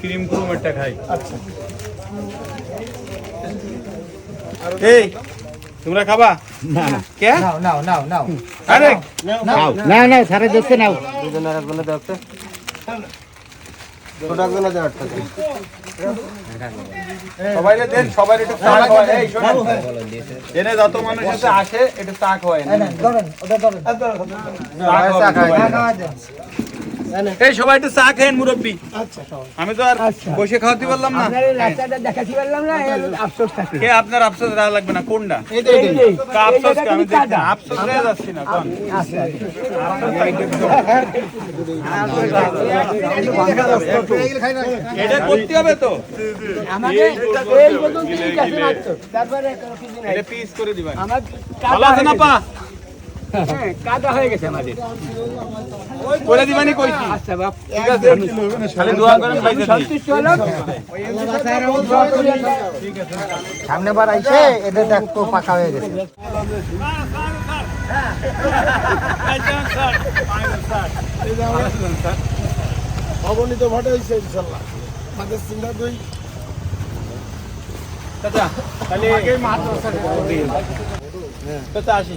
Cream ক্রুম একটা খাই। এই তোমরা খাবা? না না। কে? নাও নাও নাও নাও। আরে নাও না না সারে দেখতে নাও সবাই দেন সবাই একটু চা খাওয়ায়। এই শোনেন। এনে যত মানুষ আসে একটু না ধরেন ওটা ধরেন। এই সবাই একটু চা খেয়ে মুরব্বী। আমি তো আর বসে খাওয়াতে পারলাম না। দেখাতে পারলাম না আফসোস কে আপনার আফসোস রাখা লাগবে না? কোনটা? আফসোস আমি আফসোস হয়ে যাচ্ছি না এটা করতে হবে তো। তারপরে পিস করে দিবেন। আমার হয়ে হ্যাঁ, কাদা হয়ে গেছে আমাদের। করে দিবানি কইছি আচ্ছা বাপ ঠিক আছে। খালি দোয়া করেন দিই সন্তুষ্ট হলাম। সামনে বার আইছে এটা দেখো পাকা হয়ে গেছে। অগণিত ভোটে হয়েছে ইনশাল্লাহ আমাদের সিঙ্গা দুই। চাচা তাহলে আগে চাচা আসি।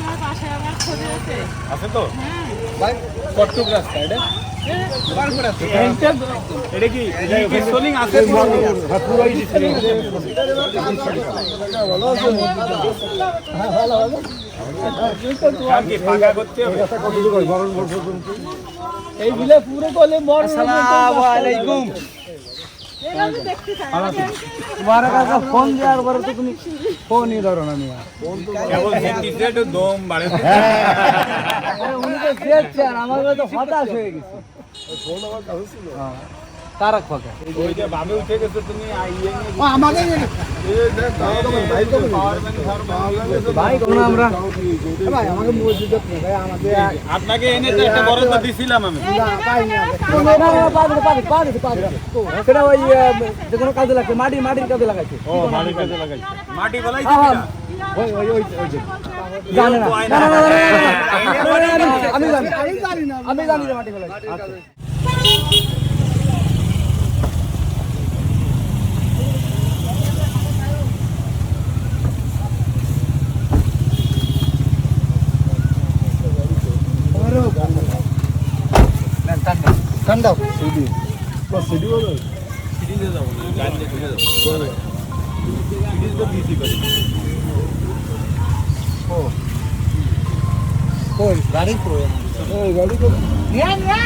তোমার পাশে আমার খোঁজ আছে এই বিলে পুরো আলাইকুম তোমার কাছে ফোন দেওয়ার পরে তো তুমি ফোনই ধরো না মিয়া উনি তো আমার তো হতাশ হয়ে গেছে। তার খোকা ওই যে ভাই কোন আমরা আপনাকে এনে একটা বড় দিছিলাম আমি মাটি মাটির কাজে লাগাইছে আমি জানি না মাটি বলাইছে দাও সিডি বা সিডি বলো সিরিজে যাবো না গাড়ি নিয়ে ঘুরে যাবো সিরিজ তো বিসি করে কই গাড়ি কই এই গাড়ি তো নিয়ে নিয়ে